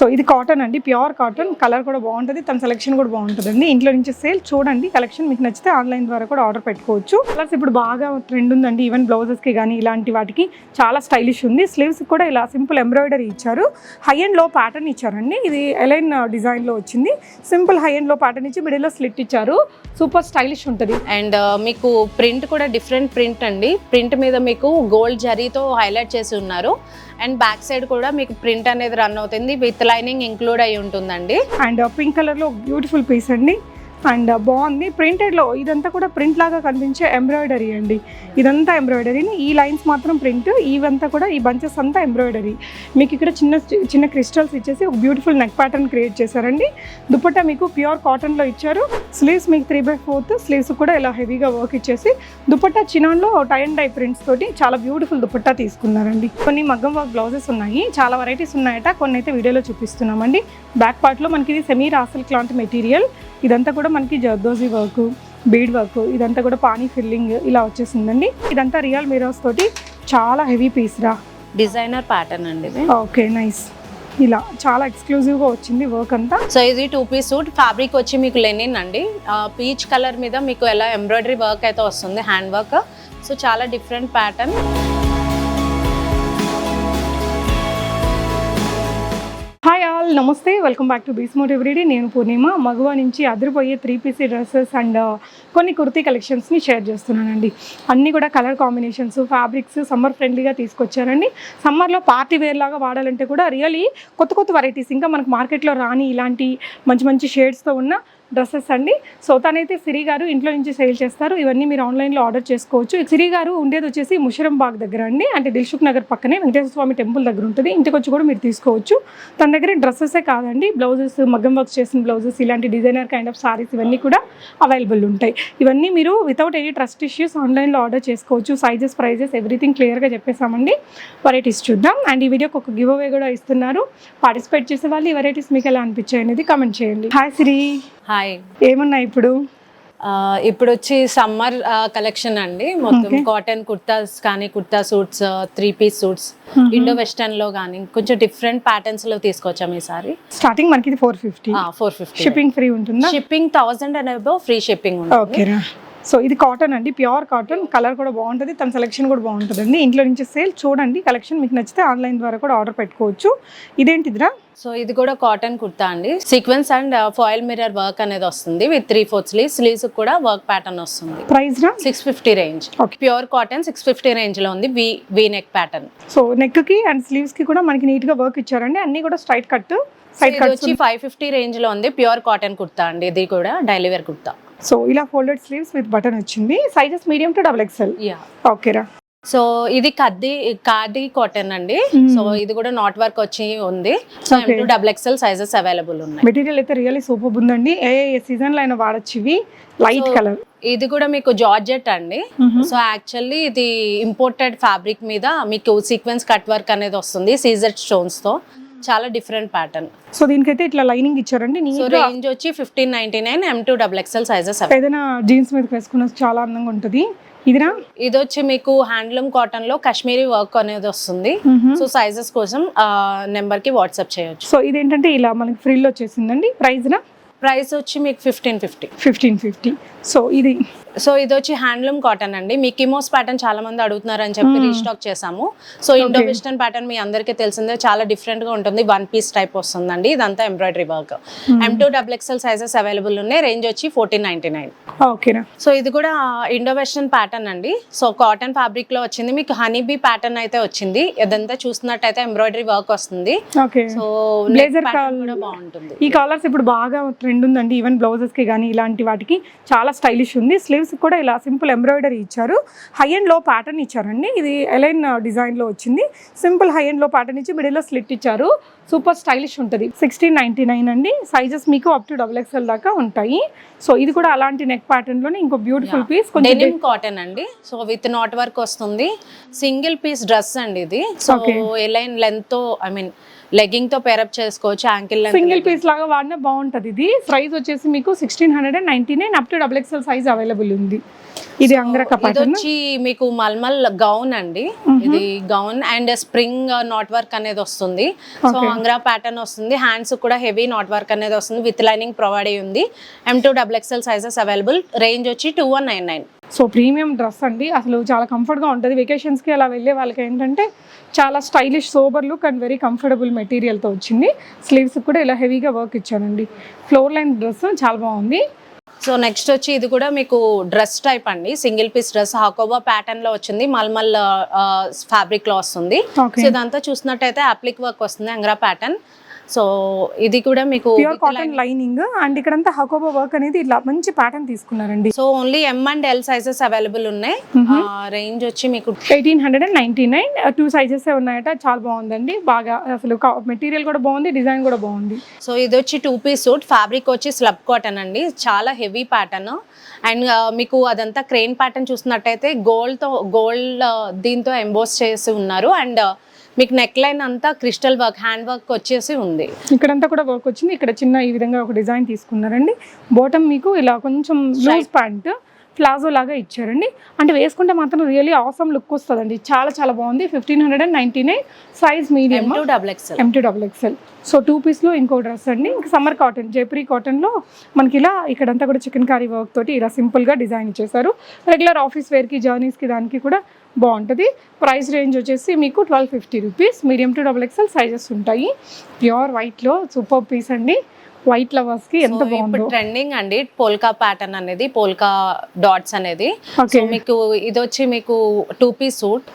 So ఇది cotton అండి. Pure cotton colour కూడా బాగుంటుంది. తన సెలెక్షన్ కూడా బాగుంటుందండి. ఇంట్లో నుంచి సేల్ చూడండి. కలెక్షన్ మీకు నచ్చితే ఆన్లైన్ ద్వారా కూడా ఆర్డర్ పెట్టుకోవచ్చు. కలర్స్ ఇప్పుడు బాగా ట్రెండ్ ఉందండి. ఈవెన్ బ్లౌజెస్కి కానీ ఇలాంటి వాటికి చాలా స్టైలిష్ ఉంది. స్లీవ్స్ కూడా ఇలా సింపుల్ ఎంబ్రాయిడరీ ఇచ్చారు. హై అండ్లో ప్యాటర్న్ ఇచ్చారండి. ఇది ఎలైన్ డిజైన్లో వచ్చింది. సింపుల్ హై అండ్లో ప్యాటర్న్ ఇచ్చి మిడిల్లో స్లిట్ ఇచ్చారు. సూపర్ స్టైలిష్ ఉంటుంది. అండ్ మీకు ప్రింట్ కూడా డిఫరెంట్ ప్రింట్ అండి. ప్రింట్ మీద మీకు గోల్డ్ జరీతో హైలైట్ చేసి ఉన్నారు. అండ్ బ్యాక్ సైడ్ కూడా మీకు ప్రింట్ అనేది రన్ అవుతుంది విత్ లైనింగ్ ఇంక్లూడ్ అయి ఉంటుందండి. అండ్ పింక్ కలర్లో బ్యూటిఫుల్ పీస్ అండి. అండ్ బాగుంది. ప్రింటెడ్లో ఇదంతా కూడా ప్రింట్ లాగా కనిపించే ఎంబ్రాయిడరీ అండి. ఇదంతా ఎంబ్రాయిడరీని ఈ లైన్స్ మాత్రం ప్రింట్ ఇవంతా కూడా ఈ బంచెస్ అంతా ఎంబ్రాయిడరీ. మీకు ఇక్కడ చిన్న చిన్న క్రిస్టల్స్ ఇచ్చేసి ఒక బ్యూటిఫుల్ నెక్ ప్యాటర్న్ క్రియేట్ చేశారండి. దుపట్టా మీకు ప్యూర్ కాటన్లో ఇచ్చారు. స్లీవ్స్ మీకు త్రీ బై ఫోర్త్ స్లీవ్స్ కూడా ఇలా హెవీగా వర్క్ ఇచ్చేసి దుపట్టా చినాన్లో టై అండ్ డై ప్రింట్స్ తోటి చాలా బ్యూటిఫుల్ దుపట్టా తీసుకున్నారండి. కొన్ని మగ్గం వర్క్ బ్లౌజెస్ ఉన్నాయి. చాలా వెరైటీస్ ఉన్నాయట. కొన్ని అయితే వీడియోలో చూపిస్తున్నామండి. బ్యాక్ పార్ట్లో మనకి ఇది సెమీ రాసల్ క్లాంట్ మెటీరియల్. ఇదంతా కూడా మనకి జర్దోజీ వర్క్ బీడ్ వర్క్ ఇదంతా కూడా పానీ ఫిల్లింగ్ ఇలా వచ్చేసిందండి. ఇదంతా రియల్ మిరర్స్ తోటి చాలా హెవీ పీస్ రా. డిజైనర్ ప్యాటర్న్ అండి ఓకే నైస్. ఇలా చాలా ఎక్స్క్లూజివ్గా వచ్చింది వర్క్ అంతా. సో ఇది టూ పీస్ సూట్. ఫ్యాబ్రిక్ వచ్చి మీకు లెనిన్ అండి. పీచ్ కలర్ మీద మీకు ఎలా ఎంబ్రాయిడరీ వర్క్ అయితే వస్తుంది హ్యాండ్ వర్క్. సో చాలా different pattern. All namaste welcome back to బీస్మోట్ everyday. నేను పూర్ణిమ. మగువ నుంచి అదిరిపోయే త్రీ పీసీ డ్రెస్సెస్ అండ్ కొన్ని కుర్తీ కలెక్షన్స్ని షేర్ చేస్తున్నానండి. అన్నీ కూడా కలర్ కాంబినేషన్స్ ఫ్యాబ్రిక్స్ సమ్మర్ ఫ్రెండ్లీగా తీసుకొచ్చారండి. సమ్మర్లో పార్టీ వేర్ లాగా వాడాలంటే కూడా రియలీ కొత్త కొత్త వెరైటీస్ ఇంకా మనకు మార్కెట్లో రాని ఇలాంటి మంచి మంచి షేడ్స్తో ఉన్న డ్రెస్సెస్ అండి. సో తనైతే సిరి గారు ఇంట్లో నుంచి సేల్ చేస్తారు. ఇవన్నీ మీరు ఆన్లైన్లో ఆర్డర్ చేసుకోవచ్చు. సిరి గారు ఉండేది వచ్చేసి ముషరం బాగ్ దగ్గర అండి. అంటే దిల్సుఖ్ నగర్ పక్కనే వెంకటేశ్వర స్వామి టెంపుల్ దగ్గర ఉంటుంది. ఇంటికి వచ్చి కూడా మీరు తీసుకోవచ్చు. తన దగ్గర డ్రెస్సెసే కాదండి. బ్లౌజెస్ మగ్గం వర్క్ చేసిన బ్లౌజెస్ ఇలాంటి డిజైనర్ కైండ్ ఆఫ్ సారీస్ ఇవన్నీ కూడా అవైలబుల్ ఉంటాయి. ఇవన్నీ మీరు వితౌట్ ఎనీ ట్రస్ట్ ఇష్యూస్ ఆన్లైన్లో ఆర్డర్ చేసుకోవచ్చు. సైజెస్ ప్రైజెస్ ఎవ్రీథింగ్ క్లియర్గా చెప్పేసామండి వెరైటీస్ చూద్దాం. అండ్ ఈ వీడియోకి ఒక గివ్ అవే కూడా ఇస్తున్నారు. పార్టిసిపేట్ చేసే వాళ్ళు ఈ వెరైటీస్ మీకు ఎలా అనిపించాయి అనేది కమెంట్ చేయండి. Hi Siri hi. ఏమున్నాయి ఇప్పుడు? ఇప్పుడు వచ్చి సమ్మర్ కలెక్షన్ అండి. మొత్తం కాటన్ కుర్తాస్ కానీ kurta suits three piece suits. Indo వెస్టర్న్లో కానీ కొంచెం డిఫరెంట్ ప్యాటర్న్స్లో తీసుకొచ్చాం ఈసారి. స్టార్టింగ్ మనకి four fifty four fifty shipping free ఉంటుందా? Shipping thousand and above free shipping ఉంటుంది. సో ఇది కాటన్ అండి ప్యూర్ కాటన్ కలర్ కూడా బాగుంటుంది తన సెలెక్షన్ కూడా బాగుంటుందండి. ఇంట్లో నుంచి సేల్ చూడండి కలెక్షన్ మీకు నచ్చితే ఆన్లైన్ ద్వారా కూడా ఆర్డర్ పెట్టుకోవచ్చు. ఇదేంటిదిరా సో ఇది కూడా కాటన్ కుర్తా అండి. Sequence and foil mirror work అనేది వస్తుంది. With three fourth sleeve sleeves కూడా వర్క్ ప్యాటర్న్ వస్తుంది. Price six fifty range. Pure cotton six fifty రేంజ్లో ఉంది V V neck pattern so నెక్కి అండ్ స్లీవ్స్కి కూడా మనకి నీట్గా వర్క్ ఇచ్చారండి. అన్ని కూడా స్ట్రైట్ కట్ సైడ్ వచ్చి ఫైవ్ ఫిఫ్టీ రేంజ్లో ఉంది ప్యూర్ కాటన్ కుర్తా అండి. ఇది కూడా డైలీ వేర్ కుర్తా. సో ఇలా ఫోల్డెడ్ స్లీవ్స్ విత్ బటన్ వచ్చింది. Sizes medium to double XL yeah ఓకేరా సో ఇది కద్ది కాది కాటన్ అండి. సో ఇది కూడా నాట్ వర్క్ వచ్చి ఉంది. So double XL sizes available ఉన్నాయి. మెటీరియల్ అయితే రియల్లీ సూపర్ ఉందండి ఏ ఏ సీజన్లో అయినా వాడచ్చు ఇవి. లైట్ కలర్ ఇది కూడా మీకు జార్జెట్ అండి. సో యాక్చువల్లీ ఇది ఇంపోర్టెడ్ ఫ్యాబ్రిక్ మీద మీకు సీక్వెన్స్ కట్ వర్క్ అనేది వస్తుంది సీజర్ స్టోన్స్తో. చాలా డిఫరెంట్ ప్యాటర్న్. సో దీనికైతే ఇట్లా లైనింగ్ ఇచ్చారండి. సో రేంజ్ వచ్చి fifteen ninety nine M to double XL sizes ఏదైనా జీన్స్ మీద వేసుకున్న చాలా అందంగా ఉంటుంది. ఇదిరా ఇది వచ్చి మీకు హ్యాండ్లూమ్ కాటన్లో కాశ్మీరీ వర్క్ అనేది వస్తుంది. సో సైజెస్ కోసం నెంబర్కి వాట్సాప్ చేయొచ్చు. సో ఇదేంటంటే ఇలా మనకి ఫ్రిల్ వచ్చేసిందండి. ప్రైస్ నా ప్రైస్ వచ్చి మీకు fifteen fifty fifteen fifty. So ఇది సో ఇది వచ్చి హ్యాండ్లూమ్ కాటన్ అండి. మీ కిమోస్ ప్యాటర్న్ చాలా మంది అడుగుతున్నారు అని చెప్పి రీస్టాక్ చేసాము సో ఇండో వెస్టర్న్ ప్యాటర్న్ మీ అందరికీ తెలిసిందే చాలా డిఫరెంట్గా ఉంటుంది. వన్ పీస్ టైప్ వస్తుందండి. ఇదంతా embroidery work M to double XL sizes available ఉన్నాయి. రేంజ్ వచ్చి ఫోర్టీన్ నైన్టీ నైన్ ఓకేనా సో ఇది కూడా ఇండో వెస్టర్న్ ప్యాటర్న్ అండి. సో కాటన్ ఫ్యాబ్రిక్లో వచ్చింది. మీకు హనీ బీ ప్యాటర్న్ అయితే వచ్చింది. ఇదంతా చూస్తున్నట్టయితే ఎంబ్రాయిడరీ వర్క్ వస్తుంది. ఓకే సో బ్లేజర్ కూడా బాగుంటుంది. ఈ కలర్స్ ఇప్పుడు బాగా ట్రెండ్ ఉందండి. ఈవెన్ బ్లౌజెస్కి కానీ ఇలాంటి వాటికి చాలా స్టైలిష్ ఉంది. స్లీవ్స్ కూడా ఇలా సింపుల్ ఎంబ్రాయిడరీ ఇచ్చారు. హై అండ్లో ప్యాటర్న్ ఇచ్చారండి. ఇది ఎలైన్ డిజైన్లో వచ్చింది. సింపుల్ హై అండ్లో ప్యాటర్న్ ఇచ్చి మిడిల్లో స్లిట్ ఇచ్చారు. సూపర్ స్టైలిష్ ఉంటుంది. సిక్స్టీన్ నైన్టీ నైన్ అండి. సైజెస్ మీకు అప్ టు డబుల్ ఎక్స్ఎల్ దాకా ఉంటాయి. సో ఇది కూడా అలాంటి నెక్ ప్యాటర్న్లోనే ఇంకో బ్యూటిఫుల్ పీస్ కొంచెం కాటన్ అండి. సో విత్ నాట్ వర్క్ వస్తుంది. సింగిల్ పీస్ డ్రెస్ అండి ఇది. So A line length I mean లెగ్గింగ్తో pair up చేసుకోవచ్చు యాంకిల్ సింగిల్ పీస్ లాగా వాడినా బాగుంటది. ఇది ప్రైస్ వచ్చేసి మీకు sixteen hundred and ninety nine up to double XL size available ఉంది. ఇది అంగరక ఇది వచ్చి మీకు మల్మల్ గౌన్ అండి. ఇది gown and spring knot work అనేది వస్తుంది. సో. అంగ్రా ప్యాటర్న్ వస్తుంది. హ్యాండ్స్ కూడా హెవీ నాట్ వర్క్ అనేది వస్తుంది. విత్ లైనింగ్ ప్రొవైడ్ అయ్యి ఉంది. M to double XL sizes available range వచ్చి two one nine nine so premium dress అండి. అసలు చాలా కంఫర్ట్గా ఉంటుంది. వెకేషన్స్కి అలా వెళ్ళే వాళ్ళకి ఏంటంటే చాలా stylish sober look and very comfortable మెటీరియల్తో వచ్చింది. స్లీవ్స్ కూడా ఇలా హెవీగా వర్క్ ఇచ్చానండి. ఫ్లోర్ లైన్ డ్రెస్ చాలా బాగుంది. సో నెక్స్ట్ వచ్చి ఇది కూడా మీకు డ్రెస్ టైప్ అండి. సింగిల్ పీస్ డ్రెస్ హాకోబా ప్యాటర్న్లో వచ్చింది. మల్మల్ ఫ్యాబ్రిక్లో వస్తుంది. సో ఇదంతా చూసినట్టయితే అప్లిక్ వర్క్ వస్తుంది అంగ్రా ప్యాటర్న్ సో ఇది కూడా మీకు ప్యూర్ కాటన్ లైనింగ్ అండ్ ఇక్కడంతా హకోబా వర్క్ అనేది ఇట్లా మంచి ప్యాటర్న్ తీసుకున్నారండి. So only M and L sizes available ఉన్నాయి. రేంజ్ వచ్చి మీకు eighteen hundred and ninety nine two sizes ఉన్నాయట చాలా బాగుందండి. బాగా అసలు మెటీరియల్ కూడా బాగుంది డిజైన్ కూడా బాగుంది. సో ఇది వచ్చి టూ పీస్ సూట్ ఫ్యాబ్రిక్ వచ్చి స్లబ్ కాటన్ అండి. చాలా హెవీ ప్యాటర్న్ అండ్ మీకు అదంతా క్రెయిన్ ప్యాటర్న్ చూసినట్టయితే గోల్డ్తో గోల్డ్ దీంతో ఎంబోస్ చేసి ఉన్నారు. అండ్ మీకు నెక్ లైన్ అంతా క్రిస్టల్ వర్క్ హ్యాండ్ వర్క్ వచ్చేసి ఉంది. ఇక్కడంతా కూడా వర్క్ వచ్చింది. ఇక్కడ చిన్న ఈ విధంగా ఒక డిజైన్ తీసుకున్నారండి. బాటమ్ మీకు ఇలా కొంచెం లూజ్ ప్యాంట్ ప్లాజో లాగా ఇచ్చారండి. అంటే వేసుకుంటే మాత్రం రియల్లీ ఆసమ్ లుక్ వస్తుందండి. చాలా చాలా బాగుంది. Fifteen hundred and ninety nine size medium. To double XL empty double XL so two పీస్లో ఇంకో డ్రెస్ అండి. ఇంకా సమ్మర్ కాటన్ జైపూరి కాటన్లో మనకి ఇలా ఇక్కడంతా కూడా చికెన్ కర్రీ వర్క్ తోటి ఇలా సింపుల్గా డిజైన్ ఇచ్చేసారు రెగ్యులర్ ఆఫీస్ వేర్కి జర్నీస్కి దానికి కూడా బాగుంటుంది. ప్రైస్ రేంజ్ వచ్చేసి మీకు twelve fifty rupees. Medium to double XL sizes ఉంటాయి. ప్యూర్ వైట్లో సూపర్ పీస్ అండి. వైట్ లవర్స్కి ఎంత ఇప్పుడు బాగుందో. ట్రెండింగ్ అండి పోల్కా ప్యాటర్న్ అనేది పోల్కా డాట్స్ అనేది. సో మీకు ఇది వచ్చి మీకు two piece suit.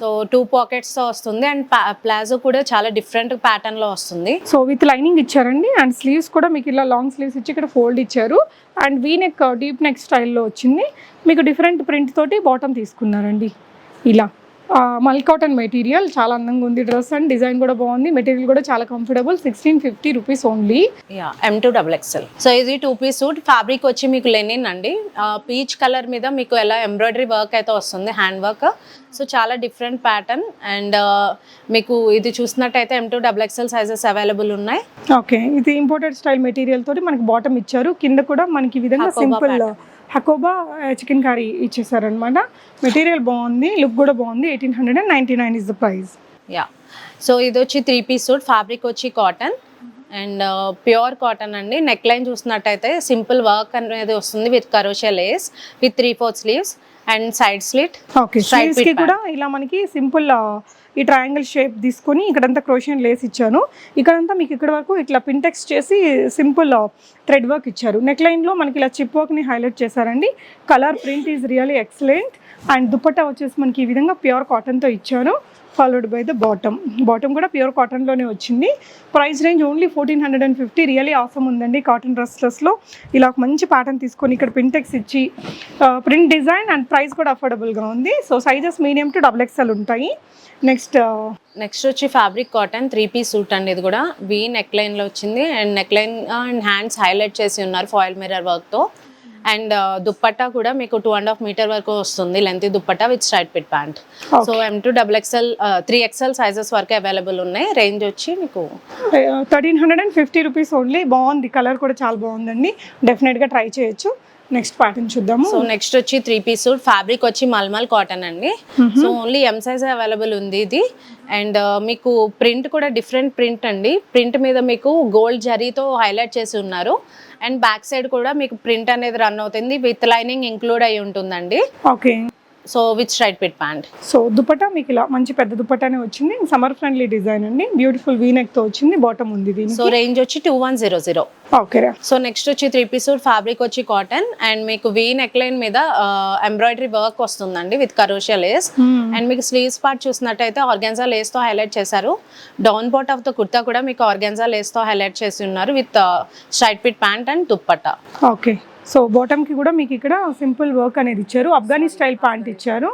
So two పాకెట్స్తో వస్తుంది అండ్ ప్లాజో కూడా చాలా డిఫరెంట్ ప్యాటర్న్లో వస్తుంది. సో విత్ లైనింగ్ ఇచ్చారండి. అండ్ స్లీవ్స్ కూడా మీకు ఇలా లాంగ్ స్లీవ్స్ ఇచ్చి ఇక్కడ ఫోల్డ్ ఇచ్చారు. And V neck deep neck స్టైల్లో వచ్చింది. మీకు డిఫరెంట్ ప్రింట్ తోటి బాటమ్ తీసుకున్నారండి. ఇలా. మల్ కాటన్ మెటీరియల్ చాలా అందంగా ఉంది డ్రెస్ అండ్ డిజైన్ కూడా బాగుంది. మెటీరియల్ కూడా చాలా comfortable sixteen fifty rupees only yeah M to double XL so ఇది టూ పీస్ సూట్ ఫ్యాబ్రిక్ వచ్చి మీకు లెనిన్ అండి. పీచ్ కలర్ మీద మీకు ఎలా ఎంబ్రాయిడరీ వర్క్ అయితే వస్తుంది హ్యాండ్ వర్క్ సో చాలా డిఫరెంట్ ప్యాటర్న్ అండ్ మీకు ఇది చూసినట్టయితే M to double XL sizes available ఉన్నాయి. ఓకే ఇది ఇంపోర్టెడ్ స్టైల్ మెటీరియల్ తోటి మనకి బాటమ్ ఇచ్చారు. కింద కూడా మనకి ఈ విధంగా సింపుల్ హకోబా చికెన్ కర్రీ ఇచ్చేసారనమాట మెటీరియల్ బాగుంది లుక్ కూడా బాగుంది. Eighteen hundred and ninety nine is the price. Yeah. So ఇది వచ్చి త్రీ పీస్ సూట్ ఫ్యాబ్రిక్ వచ్చి కాటన్. అండ్ ప్యూర్ కాటన్ అండి. నెక్ లైన్ చూసినట్టయితే సింపుల్ వర్క్ అనేది వస్తుంది with crochet lace with three four sleeves and side slit. Okay స్లీవ్స్కి కూడా ఇలా మనకి సింపుల్ ఈ ట్రయాంగిల్ షేప్ తీసుకొని ఇక్కడంతా క్రోషియన్ లేస్ ఇచ్చాను. ఇక్కడంతా మీకు ఇక్కడ వరకు ఇట్లా పింటెక్స్ చేసి సింపుల్ థ్రెడ్ వర్క్ ఇచ్చారు. నెక్ లైన్లో మనకి ఇలా చిప్ వర్క్ని హైలైట్ చేశారండి. Colour print is really excellent and dupatta వచ్చేసి మనకి ఈ విధంగా ప్యూర్ కాటన్తో ఇచ్చారు followed by the bottom bottom కూడా ప్యూర్ కాటన్లోనే వచ్చింది. Price range only fourteen hundred and fifty really awesome ఉందండి కాటన్ డ్రెస్లెస్లో ఇలా ఒక మంచి ప్యాటర్న్ తీసుకొని ఇక్కడ పింటెక్స్ ఇచ్చి ప్రింట్ డిజైన్ అండ్ ప్రైస్ కూడా అఫోర్డబుల్గా ఉంది. So sizes medium to double XL ఉంటాయి. నెక్స్ట్ నెక్స్ట్ వచ్చి fabric cotton three piece suit అండి ఇది కూడా. వీ నెక్ లైన్లో వచ్చింది. And neck line and hands highlight చేసి ఉన్నారు ఫాయిల్ మిర్రర్ వర్క్తో అండ్ దుప్పట్టా కూడా మీకు టూ అండ్ హాఫ్ మీటర్ వరకు వస్తుంది length dupatta with straight fit pant so M to double XL three XL sizes వరకు అవైలబుల్ ఉన్నాయి. రేంజ్ వచ్చి మీకు thirteen hundred and fifty rupees only బాగుంది కలర్ కూడా చాలా బాగుందండి. డెఫినెట్గా ట్రై చేయొచ్చు. నెక్స్ట్ ప్యాటర్న్ చూద్దాము. సో నెక్స్ట్ వచ్చి త్రీ పీస్ సూట్ ఫ్యాబ్రిక్ వచ్చి మల్మల్ కాటన్ అండి. So only M size available ఉంది ఇది. అండ్ మీకు ప్రింట్ కూడా డిఫరెంట్ ప్రింట్ అండి. ప్రింట్ మీద మీకు గోల్డ్ జరీతో హైలైట్ చేసి ఉన్నారు. అండ్ బ్యాక్ సైడ్ కూడా మీకు ప్రింట్ అనేది రన్ అవుతుంది. విత్ లైనింగ్ ఇంక్లూడ్ అయి ఉంటుందండి. Okay so with straight fit pant so dupatta మీకు ఇలా మంచి పెద్ద దుపట్టానే వచ్చింది. సమ్మర్ ఫ్రెండ్లీ డిజైన్ అండి. బ్యూటిఫుల్ వీనెక్తో వచ్చింది. బాటమ్ ఉంది సో రేంజ్ వచ్చి two one zero zero okay so next వచ్చి త్రీ పీస్ ఫ్యాబ్రిక్ వచ్చి కాటన్ అండ్ మీకు వీ నెక్ లైన్ మీద ఎంబ్రాయిడరీ వర్క్ వస్తుందండి విత్ కరోషియా లేస్ అండ్ మీకు స్లీవ్స్ పార్ట్ చూసినట్టయితే ఆర్గాన్జా లేస్తో హైలైట్ చేశారు. Down part of the kurta కూడా మీకు ఆర్గాన్జా లేస్తో హైలైట్ చేసి ఉన్నారు with straight fit pant and dupatta okay so బాటమ్కి కూడా మీకు ఇక్కడ సింపుల్ వర్క్ అనేది ఇచ్చారు. అఫ్ఘనీ స్టైల్ ప్యాంట్ ఇచ్చారు.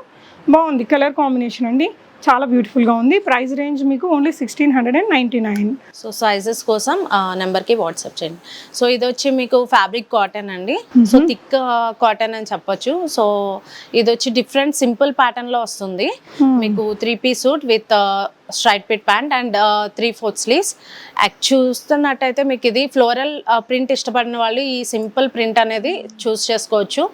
బాగుంది. కలర్ కాంబినేషన్ అండి. చాలా బ్యూటిఫుల్గా ఉంది. ప్రైస్ రేంజ్ మీకు only sixteen hundred and ninety nine so sizes కోసం నెంబర్కి వాట్సాప్ చేయండి. సో ఇది వచ్చి మీకు ఫ్యాబ్రిక్ కాటన్ అండి. సో థిక్ కాటన్ అని చెప్పొచ్చు. సో ఇది వచ్చి డిఫరెంట్ సింపుల్ ప్యాటర్న్లో వస్తుంది. మీకు three piece suit with straight fit pant and three fourth sleeves చూస్తున్నట్టయితే మీకు ఇది ఫ్లోరల్ ప్రింట్ ఇష్టపడిన వాళ్ళు ఈ సింపుల్ ప్రింట్ అనేది చూస్ చేసుకోవచ్చు.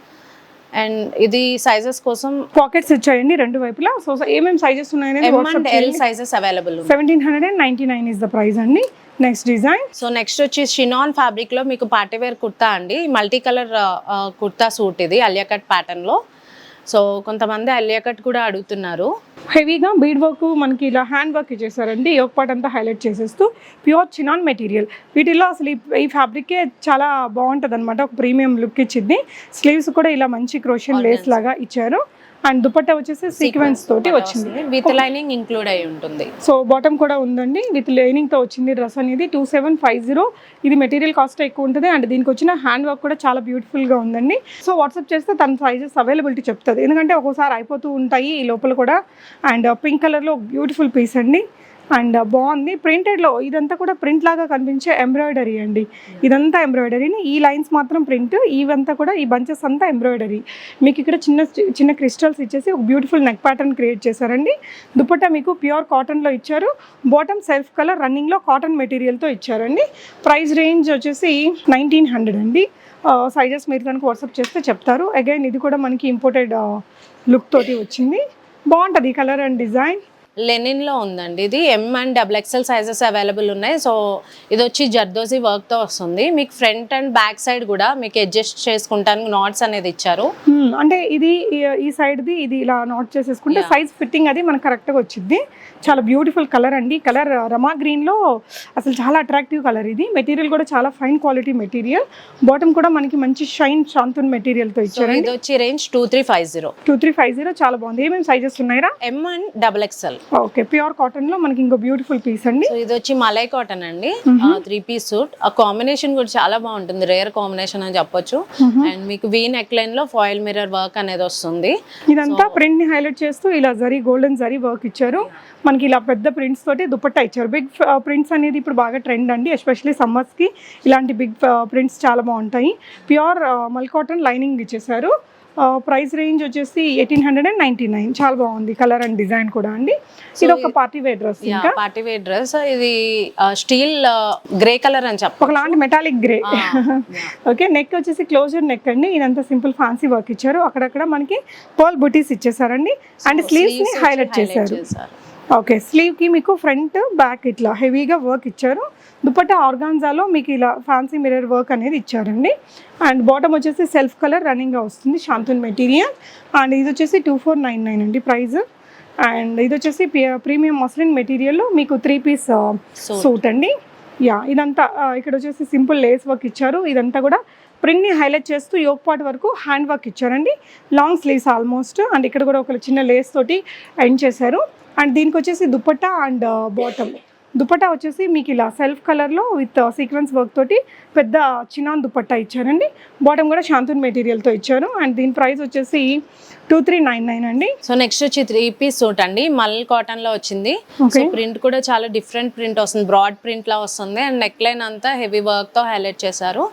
అండ్ ఇది సైజెస్ కోసం పాకెట్స్ ఇచ్చాయండి రెండు వైపులా. సో ఏమేమి sizes and L sizes available seventeen hundred and nine is the price అండి. నెక్స్ట్ డిజైన్ సో నెక్స్ట్ వచ్చి షినాన్ ఫ్యాబ్రిక్లో మీకు పార్టీ వేర్ కుర్తా అండి. మల్టీ కలర్ కుర్తా సూట్ ఇది అలియా కట్ ప్యాటర్న్లో. సో కొంతమంది అలియా కట్ కూడా అడుగుతున్నారు. హెవీగా బీడ్ వర్క్ మనకి ఇలా హ్యాండ్ వర్క్ ఇచ్చేసారండి యోగ్ పార్ట్ అంతా హైలైట్ చేసేస్తూ ప్యూర్ చినాన్ మెటీరియల్. వీటిల్లో అసలు ఈ- ఈ ఫ్యాబ్రికే చాలా బాగుంటుంది అనమాట ఒక ప్రీమియం లుక్ ఇచ్చింది. స్లీవ్స్ కూడా ఇలా మంచి క్రోషన్ లేస్ లాగా ఇచ్చారు. అండ్ దుపట్టా వచ్చేసి సీక్వెన్స్ తోటి వచ్చింది. విత్ లైనింగ్ ఇంక్లూడ్ అయి ఉంటుంది. సో బాటమ్ కూడా ఉందండి. విత్ లైనింగ్తో వచ్చింది డ్రెస్ అనేది టూ సెవెన్ ఫైవ్ జీరో ఇది మెటీరియల్ కాస్ట్ ఎక్కువ ఉంటుంది. అండ్ దీనికి వచ్చిన హ్యాండ్ వర్క్ కూడా చాలా బ్యూటిఫుల్గా ఉందండి. సో వాట్సాప్ చేస్తే తన సైజెస్ అవైలబిలిటీ చెప్తుంది. ఎందుకంటే ఒక్కోసారి అయిపోతూ ఉంటాయి ఈ లోపల కూడా. అండ్ పింక్ కలర్లో బ్యూటిఫుల్ పీస్ అండి. అండ్ బాగుంది. ప్రింటెడ్లో ఇదంతా కూడా ప్రింట్ లాగా కనిపించే ఎంబ్రాయిడరీ అండి. ఇదంతా ఎంబ్రాయిడరీని ఈ లైన్స్ మాత్రం ప్రింట్ ఇవంతా కూడా ఈ బంచెస్ అంతా ఎంబ్రాయిడరీ మీకు ఇక్కడ చిన్న చిన్న క్రిస్టల్స్ ఇచ్చేసి ఒక బ్యూటిఫుల్ నెక్ ప్యాటర్న్ క్రియేట్ చేశారండి. దుపట్టా మీకు ప్యూర్ కాటన్లో ఇచ్చారు. బాటమ్ సెల్ఫ్ కలర్ రన్నింగ్లో కాటన్ మెటీరియల్తో ఇచ్చారండి. ప్రైస్ రేంజ్ వచ్చేసి నైన్టీన్ హండ్రెడ్ అండి. సైజెస్ మీరు కనుక వాట్సాప్ చేస్తే చెప్తారు. అగైన్ ఇది కూడా మనకి ఇంపోర్టెడ్ లుక్ తోటి వచ్చింది. బాగుంటుంది ఈ కలర్ అండ్ డిజైన్ లెనిన్లో ఉందండి. ఇది M and double XL sizes available ఉన్నాయి. సో ఇది వచ్చి జర్దోజీ వర్క్తో వస్తుంది. మీకు ఫ్రంట్ అండ్ బ్యాక్ సైడ్ కూడా మీకు అడ్జస్ట్ చేసుకుంటానికి నాట్స్ అనేది ఇచ్చారు. అంటే ఇది ఈ- సైడ్ది ఇది ఇలా నోట్ చేసేసుకుంటే సైజ్ ఫిట్టింగ్ అది మనకు కరెక్ట్గా వచ్చింది చాలా బ్యూటిఫుల్ కలర్ అండి. కలర్ రమా గ్రీన్లో అసలు చాలా అట్రాక్టివ్ కలర్ ఇది. మెటీరియల్ కూడా చాలా ఫైన్ క్వాలిటీ మెటీరియల్ బాటమ్ కూడా మనకి మంచి షైన్ శాంతున్ మెటీరియల్తో ఇచ్చారు ఇది వచ్చి range two three five zero two three five zero చాలా బాగుంది. ఏమేమి సైజెస్ ఉన్నాయిరా? M and double XL okay pure కాటన్లో మనకి ఇంకో బ్యూటిఫుల్ పీస్ అండి. ఇది వచ్చి మలై కాటన్ అండి. త్రీ పీస్ సూట్ ఆ కాంబినేషన్ కూడా చాలా బాగుంటుంది. రేర్ కాంబినేషన్ అని చెప్పొచ్చు. అండ్ మీకు వీ నెక్ లైన్లో ఫాయిల్ మిర్రర్ వర్క్ అనేది వస్తుంది. ఇదంతా ప్రింట్ని హైలైట్ చేస్తూ ఇలా జరీ గోల్డెన్ జరీ వర్క్ ఇచ్చారు. మనకి ఇలా పెద్ద ప్రింట్స్ తోటి దుపట్టా ఇచ్చారు. బిగ్ ప్రింట్స్ అనేది ఇప్పుడు బాగా ట్రెండ్ అండి ఎస్పెషల్లీ సమ్మర్స్కి ఇలాంటి బిగ్ ప్రింట్స్ చాలా బాగుంటాయి. ప్యూర్ మల్ కాటన్ లైనింగ్ ఇచ్చేసారు ప్రైస్ రేంజ్ వచ్చేసి eighteen hundred and ninety nine. చాలా బాగుంది కలర్ అండ్ డిజైన్ కూడా అండి. ఇది ఒక పార్టీ వేర్ డ్రెస్ ఇంకా. Party wear dress. ఇది స్టీల్ గ్రే కలర్ అని చెప్ప ఒకలాంటి మెటాలిక్ గ్రే ఓకే నెక్ వచ్చేసి క్లోజర్ నెక్ అండి. ఇదంతా సింపుల్ ఫ్యాన్సీ వర్క్ ఇచ్చారు. అక్కడక్కడ మనకి పర్ల్ బుటీస్ ఇచ్చేసారండి. అండ్ స్లీవ్స్ని హైలైట్ చేశారు. ఓకే స్లీవ్కి మీకు ఫ్రంట్ బ్యాక్ ఇట్లా హెవీగా వర్క్ ఇచ్చారు. దుపట్టా ఆర్గాన్జాలో మీకు ఇలా ఫ్యాన్సీ మిర్రర్ వర్క్ అనేది ఇచ్చారండి. అండ్ బాటమ్ వచ్చేసి సెల్ఫ్ కలర్ రన్నింగ్గా వస్తుంది శాంతున్ మెటీరియల్ అండ్ ఇది వచ్చేసి టూ ఫోర్ నైన్ నైన్ అండి ప్రైస్ అండ్ ఇది వచ్చేసి ప్రీమియం మస్లిన్ మెటీరియల్లో మీకు త్రీ పీస్ సూట్ అండి. యా ఇదంతా ఆ, ఇక్కడ వచ్చేసి సింపుల్ లేస్ వర్క్ ఇచ్చారు. ఇదంతా కూడా ప్రింట్ని హైలైట్ చేస్తూ యోగ్ పార్ట్ వరకు హ్యాండ్ వర్క్ ఇచ్చారండి. లాంగ్ స్లీవ్స్ ఆల్మోస్ట్ అండ్ ఇక్కడ కూడా ఒక చిన్న లేస్ తోటి ఎండ్ చేశారు. అండ్ దీనికి వచ్చేసి దుపట్టా అండ్ బాటమ్ దుపట్టా వచ్చేసి మీకు ఇలా సెల్ఫ్ కలర్లో విత్ సీక్వెన్స్ వర్క్ తోటి పెద్ద చినాన్ దుపట్టా ఇచ్చారండి. బాటమ్ కూడా శాంతున్ మెటీరియల్తో ఇచ్చారు. అండ్ దీని ప్రైస్ వచ్చేసి టూ త్రీ నైన్ నైన్ అండి. సో నెక్స్ట్ వచ్చి త్రీ పీస్ సూట్ అండి. మల్ కాటన్లో వచ్చింది సో. ప్రింట్ కూడా చాలా డిఫరెంట్ ప్రింట్ వస్తుంది. బ్రాడ్ ప్రింట్ లా వస్తుంది. అండ్ నెక్ లైన్ అంతా హెవీ వర్క్తో హైలైట్ చేశారు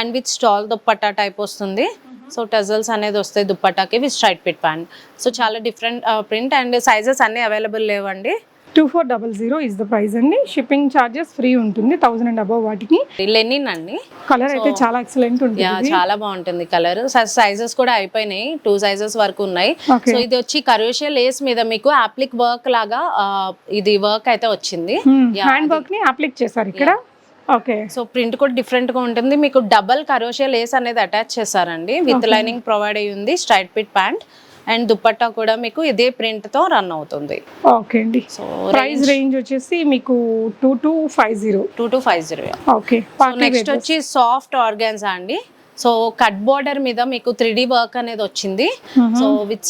and with stole dupatta type వస్తుంది. సో టజల్స్ అనేది వస్తాయి దుప్పట్టాకి with straight fit pant so చాలా డిఫరెంట్ ప్రింట్ అండ్ సైజెస్ అన్ని అవైలబుల్ లేవండి. Two four double zero is the price అండి. షిప్పింగ్ ఛార్జెస్ ఫ్రీ ఉంటుంది థౌసండ్ అండ్ అబవ్ వాటికి. లెనిన్ అండి. కలర్ అయితే చాలా ఎక్సలెంట్ ఉంటుంది చాలా బాగుంటుంది కలర్. సైజెస్ కూడా అయిపోయినాయి టూ సైజెస్ వరకు ఉన్నాయి. సో ఇది వచ్చి కరోషియా లేస్ మీద మీకు అప్లిక్ వర్క్ లాగా ఇది వర్క్ అయితే వచ్చింది. హ్యాండ్ వర్క్ని అప్లిక్ చేశారు ఇక్కడ. ఓకే సో ప్రింట్ కూడా డిఫరెంట్గా ఉంటుంది. మీకు డబల్ కరోషియా లేస్ అనేది అటాచ్ చేశారండి. విత్ లైనింగ్ ప్రొవైడ్ అయ్యి ఉంది straight fit pant and dupatta కూడా మీకు ఇదే ప్రింట్తో రన్ అవుతుంది. ఓకే అండి. సో ప్రైస్ రేంజ్ వచ్చేసి మీకు two two five zero. Two two five zero okay next వచ్చి సాఫ్ట్ ఆర్గాన్సా అండి. సో కట్ బోర్డర్ మీద మీకు త్రీ వర్క్ అనేది వచ్చింది. So with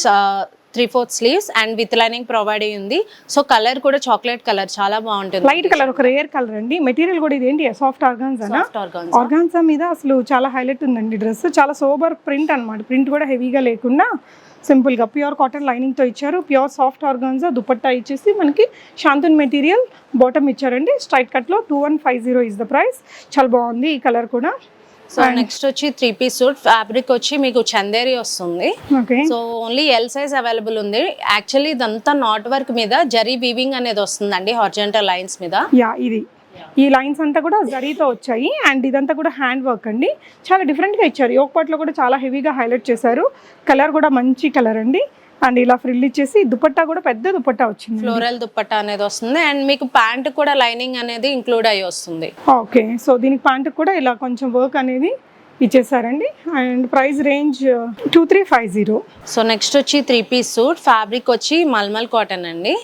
three fourth sleeves and with lining provide అయ్యి ఉంది. సో కలర్ కూడా చాక్లెట్ కలర్ చాలా బాగుంటుంది. లైట్ కలర్ ఒక రేర్ కలర్ అండి. మెటీరియల్ కూడా ఇదేంటి? సాఫ్ట్ ఆర్గాన్స్ ఆర్గాన్జా మీద అసలు చాలా హైలైట్ ఉందండి డ్రెస్. చాలా సోబర్ ప్రింట్ అన్నమాట. ప్రింట్ కూడా హెవీగా లేకుండా సింపుల్గా ప్యూర్ కాటన్ లైనింగ్తో ఇచ్చారు. ప్యూర్ సాఫ్ట్ ఆర్గాన్జా దుపట్టా ఇచ్చేసి మనకి శాంతన్ మెటీరియల్ బాటమ్ ఇచ్చారండి. స్ట్రైట్ కట్లో two one five zero is the price చాలా బాగుంది ఈ కలర్ కూడా. సో నెక్స్ట్ వచ్చి త్రీ పీస్ సూట్ ఫ్యాబ్రిక్ వచ్చి మీకు చందేరి వస్తుంది. Okay. So only L size available ఉంది. యాక్చువల్లీ ఇదంతా నాట్ వర్క్ మీద జరీ వీవింగ్ అనేది వస్తుందండి హార్జెంటల్ లైన్స్ మీద. యా ఇది. ఈ లైన్స్ అంతా కూడా జరీతో వచ్చాయి అండ్ ఇదంతా కూడా హ్యాండ్ వర్క్ అండి. చాలా డిఫరెంట్గా ఇచ్చారు. యోగ్ పాట్లో కూడా చాలా హెవీగా హైలైట్ చేశారు. కలర్ కూడా మంచి కలర్ అండి. అండ్ ఇలా ఫ్రిల్ ఇచ్చేసి దుపట్టా కూడా పెద్ద దుపట్టా వచ్చింది ఫ్లోరల్ దుప్పట్టా అనేది వస్తుంది. అండ్ మీకు ప్యాంట్ కూడా లైనింగ్ అనేది ఇంక్లూడ్ అయ్యి వస్తుంది. ఓకే. సో దీనికి ప్యాంట్ కూడా ఇలా కొంచెం వర్క్ అనేది ఇచ్చేసారండి. And price range two three five zero so next వచ్చి త్రీ పీస్ సూట్. ఫ్యాబ్రిక్ వచ్చి మల్మల్ కాటన్ అండి.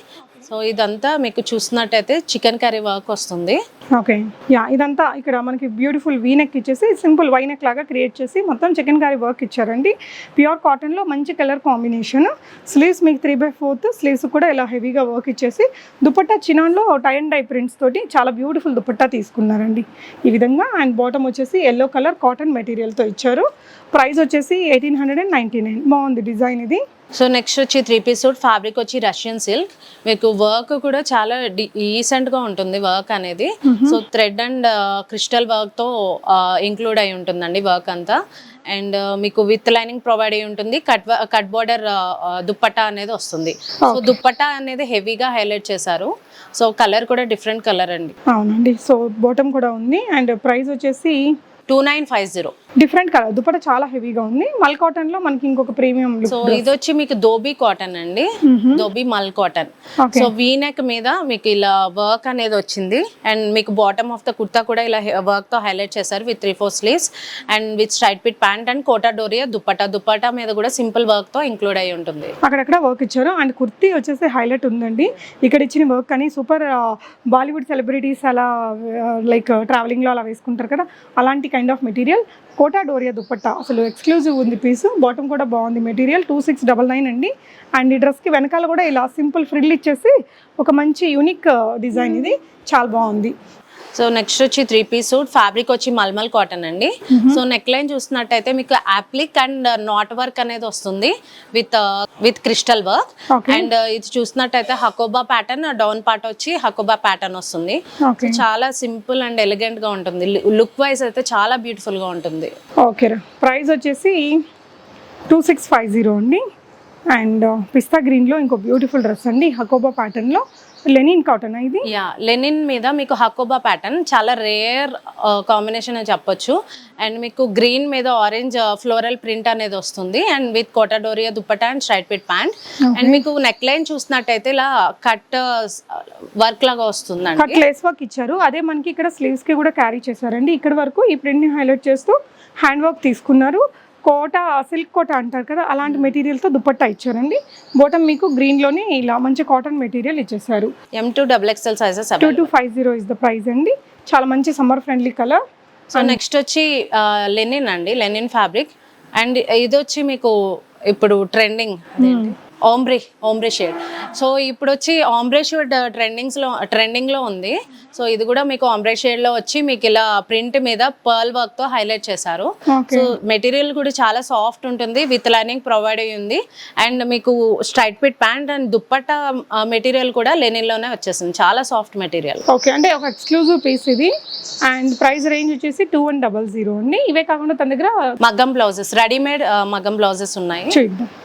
సో ఇదంతా మీకు చూసినట్టయితే చికెన్ కర్రీ వర్క్ వస్తుంది. ఓకే. యా ఇదంతా ఇక్కడ మనకి బ్యూటిఫుల్ వీనెక్ ఇచ్చేసి సింపుల్ వైనెక్ లాగా క్రియేట్ చేసి మొత్తం చికెన్ కర్రీ వర్క్ ఇచ్చారండి. ప్యూర్ కాటన్లో మంచి కలర్ కాంబినేషన్. స్లీవ్స్ మీకు త్రీ బై ఫోర్త్ స్లీవ్స్ కూడా ఇలా హెవీగా వర్క్ ఇచ్చేసి దుపట్టా చినాన్లో టై అండ్ డై ప్రింట్స్ తోటి చాలా బ్యూటిఫుల్ దుపట్టా తీసుకున్నారండి. ఈ విధంగా అండ్ బాటమ్ వచ్చేసి ఎల్లో కలర్ కాటన్ మెటీరియల్తో ఇచ్చారు. ప్రైస్ వచ్చేసి eighteen hundred and ninety nine. బాగుంది డిజైన్ ఇది. సో నెక్స్ట్ వచ్చి త్రీ పీస్ సూట్ ఫ్యాబ్రిక్ వచ్చి రష్యన్ సిల్క్ మీకు వర్క్ కూడా చాలా డీసెంట్గా ఉంటుంది వర్క్ అనేది. సో థ్రెడ్ అండ్ క్రిస్టల్ వర్క్తో ఇంక్లూడ్ అయి ఉంటుందండి వర్క్ అంతా. అండ్ మీకు విత్ లైనింగ్ ప్రొవైడ్ అయి ఉంటుంది. కట్ కట్ బార్డర్ దుప్పట్టా అనేది వస్తుంది. సో దుప్పట్టా అనేది హెవీగా హైలైట్ చేశారు. సో కలర్ కూడా డిఫరెంట్ కలర్ అండి. అవునండి. సో బాటమ్ కూడా ఉంది. అండ్ ప్రైస్ వచ్చేసి two nine five zero different colour. Dupatta చాలా హెవీగా ఉంది. మల్ కాటన్లో మనకి ఇంకొక ప్రీమియం సో ఇది వచ్చి మీకు దోబీ కాటన్ అండి. దోబీ మల్ కాటన్. సో వీ నెక్ మీద మీకు ఇలా వర్క్ అనేది వచ్చింది. అండ్ మీకు బాటమ్ ఆఫ్ ద కుర్తా కూడా ఇలా వర్క్తో హైలైట్ చేశారు with three four sleeves. And with straight fit pant and Kota Doria dupatta dupatta మీద కూడా సింపుల్ వర్క్తో ఇంక్లూడ్ అయి ఉంటుంది. అక్కడక్కడ వర్క్ ఇచ్చారు. అండ్ కుర్తీ వచ్చేసి హైలైట్ ఉందండి. ఇక్కడ ఇచ్చిన వర్క్ అని సూపర్ బాలీవుడ్ సెలబ్రిటీస్ అలా లైక్ ట్రావెలింగ్లో అలా వేసుకుంటారు కదా. అలాంటి kind of material Kota Doria dupatta అసలు ఎక్స్క్లూజివ్ ఉంది పీస్ బాటమ్ కూడా బాగుంది material two six double nine అండి. అండ్ ఈ డ్రెస్కి వెనకాల కూడా ఇలా సింపుల్ ఫ్రిల్ ఇచ్చేసి ఒక మంచి యూనిక్ డిజైన్ uh, ఇది. చాలా బాగుంది. సో నెక్స్ట్ వచ్చి త్రీ పీస్ సూట్. ఫ్యాబ్రిక్ వచ్చి మల్మల్ కాటన్ అండి. సో నెక్ లైన్ చూసినట్టయితే మీకు అప్లిక్ అండ్ నాట్ వర్క్ అనేది వస్తుంది with with crystal work. And ఇది చూసినట్టయితే హకోబా ప్యాటర్న్ డౌన్ పార్ట్ వచ్చి హకోబా ప్యాటర్న్ వస్తుంది. చాలా సింపుల్ అండ్ ఎలిగెంట్గా ఉంటుంది. లుక్ వైజ్ అయితే చాలా బ్యూటిఫుల్గా ఉంటుంది. ఓకే ప్రైస్ వచ్చేసి టూ సిక్స్ ఫైవ్ జీరో అండి. అండ్ పిస్తా గ్రీన్లో ఇంకో బ్యూటిఫుల్ డ్రెస్ అండి. హకోబా ప్యాటర్న్లో లెనిన్ కాటన్ ఇది? యా లెనిన్ మీద మీకు హకోబా ప్యాటర్న్ చాలా రేర్ కాంబినేషన్ అని చెప్పొచ్చు. అండ్ మీకు గ్రీన్ మీద ఆరెంజ్ ఫ్లోరల్ ప్రింట్ అనేది వస్తుంది. And with Kota Doria dupatta and straight fit pant and మీకు నెక్ లైన్ చూసినట్టయితే ఇలా కట్ వర్క్ లాగా వస్తుందండి. కట్ లేస్ వర్క్ ఇచ్చారు. అదే మనకి ఇక్కడ స్లీవ్స్కి కూడా క్యారీ చేశారండి. ఇక్కడ వరకు ఈ ప్రింట్ని హైలైట్ చేస్తూ హ్యాండ్ వర్క్ తీసుకున్నారు. కోట సిల్క్ కోట అంటారు కదా అలాంటి మెటీరియల్తో దుపట్టా ఇచ్చారండి. బాటమ్ మీకు green లోనే ఇలా మంచి కాటన్ మెటీరియల్ ఇచ్చేసారు M two double XL sizes two two five zero is the price అండి. చాలా మంచి summer friendly colour so next వచ్చి లెనిన్ అండి లెనిన్ ఫ్యాబ్రిక్ అండ్ ఇది వచ్చి మీకు ఇప్పుడు trending ombre ombre shade so ఇప్పుడు వచ్చి ఆంబ్రే షేడ్ ట్రెండింగ్స్లో ట్రెండింగ్లో ఉంది. సో ఇది కూడా మీకు ఆంబ్రే షేడ్లో వచ్చి మీకు ఇలా ప్రింట్ మీద పర్ల్ వర్క్తో హైలైట్ చేశారు. సో మెటీరియల్ కూడా చాలా సాఫ్ట్ ఉంటుంది విత్ లైనింగ్ ప్రొవైడ్ అయ్యి ఉంది. అండ్ మీకు straight fit pant and dupatta material కూడా లెనిన్లోనే వచ్చేసింది. చాలా సాఫ్ట్ మెటీరియల్ ఓకే అంటే ఒక ఎక్స్క్లూజివ్ పీస్ ఇది. అండ్ ప్రైస్ రేంజ్ వచ్చేసి టూ వన్ డబల్ జీరో అండి. ఇవే కాకుండా తన దగ్గర మగ్గం బ్లౌజెస్ రెడీమేడ్ మగ్గం బ్లౌజెస్ ఉన్నాయి.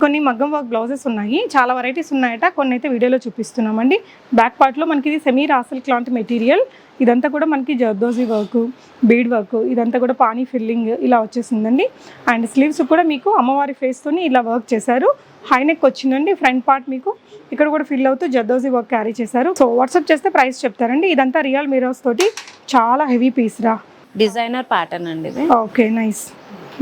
కొన్ని మగ్గం వర్క్ బ్లౌజెస్ ఉన్నాయి. చాలా వెరైటీస్ ఉన్నాయట. కొన్ని అయితే వీడియోలో చూపిస్తున్నామండి. బ్యాక్ పార్ట్లో మనకి ఇది సెమీ రాసల్ క్లాంట్ మెటీరియల్ ఇదంతా కూడా మనకి జర్దోజీ వర్క్ బీడ్ వర్క్ ఇదంతా కూడా పానీ ఫిల్లింగ్ ఇలా వచ్చేసిందండి. అండ్ స్లీవ్స్ కూడా మీకు అమ్మవారి ఫేస్తోని ఇలా వర్క్ చేశారు. హై నెక్ వచ్చిందండి. ఫ్రంట్ పార్ట్ మీకు ఇక్కడ కూడా ఫిల్ అవుతూ జర్దోజీ వర్క్ క్యారీ చేశారు. సో వాట్సాప్ చేస్తే ప్రైస్ చెప్తారండి. ఇదంతా రియల్ మిరర్స్ తోటి చాలా హెవీ పీస్ రా. డిజైనర్ ప్యాటర్న్ అండి ఓకే నైస్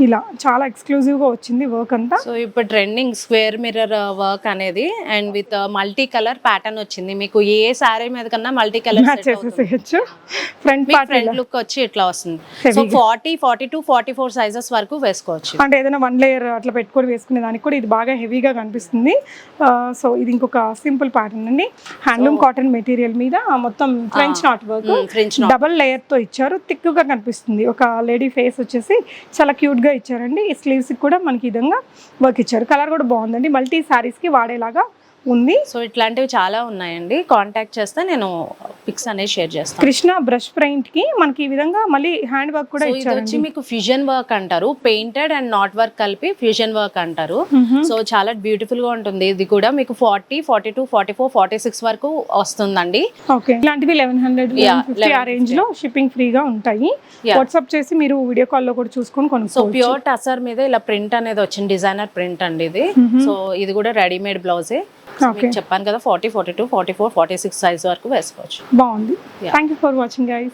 ఇలా చాలా ఎక్స్క్లూజివ్గా వచ్చింది వర్క్ అంతా. సో ఇప్పుడు ట్రెండింగ్ స్క్వేర్ మిర్రర్ వర్క్ అనేది and with multi colour pattern వచ్చింది. మీకు ఏ సారీ మీద కన్నా మల్టీ కలర్ చేసేసేయచ్చు ఫ్రంట్ పార్ట్ ఫ్రంట్ లుక్ వచ్చి ఇట్లా వస్తుంది. So forty forty two forty four sizes వరకు వేసుకోవచ్చు. అంటే ఏదైనా వన్ లేయర్ అట్లా పెట్టుకొని వేసుకునే దానికి కూడా ఇది బాగా హెవీగా కనిపిస్తుంది. సో ఇది ఇంకొక సింపుల్ ప్యాటర్న్ అండి. హ్యాండ్లూమ్ కాటన్ మెటీరియల్ మీద మొత్తం French knot work French double లేయర్తో ఇచ్చారు. థిక్గా కనిపిస్తుంది. ఒక లేడీ ఫేస్ వచ్చేసి చాలా క్యూట్ గా ఇచ్చారండి. ఈ స్లీవ్స్ కూడా మనకి విధంగా వర్క్ ఇచ్చారు. కలర్ కూడా బాగుందండి. మల్టీ సారీస్కి వాడేలాగా ఉంది. సో ఇట్లాంటివి చాలా ఉన్నాయండి. కాంటాక్ట్ చేస్తే నేను పిక్స్ అనేది షేర్ చేస్తాను. కృష్ణ బ్రష్ ప్రింట్కి మనకి ఈ విధంగా మళ్ళీ హ్యాండ్ వర్క్ కూడా సో వచ్చి మీకు ఫ్యూజన్ వర్క్ అంటారు. పెయింటెడ్ అండ్ నాట్ వర్క్ కలిపి ఫ్యూజన్ వర్క్ అంటారు. సో చాలా బ్యూటిఫుల్గా ఉంటుంది. ఇది కూడా మీకు forty forty two forty four forty six వరకు వస్తుందండి ఓకే ఇలాంటివి లెవెన్ హండ్రెడ్ ఆ రేంజ్లో షిప్పింగ్ ఫ్రీగా ఉంటాయి. వాట్సాప్ చేసి మీరు వీడియో కాల్లో కూడా చూసుకొని సో కొనుక్కోవచ్చు. ప్యూర్ టసర్ మీద ఇలా ప్రింట్ అనేది వచ్చింది. డిజైనర్ ప్రింట్ అండి ఇది. సో ఇది కూడా రెడీమేడ్ బ్లౌజే చెప్పాను కదా forty forty two forty four forty six size వరకు వేసుకోవచ్చు. బాగుంది. Thank you for watching guys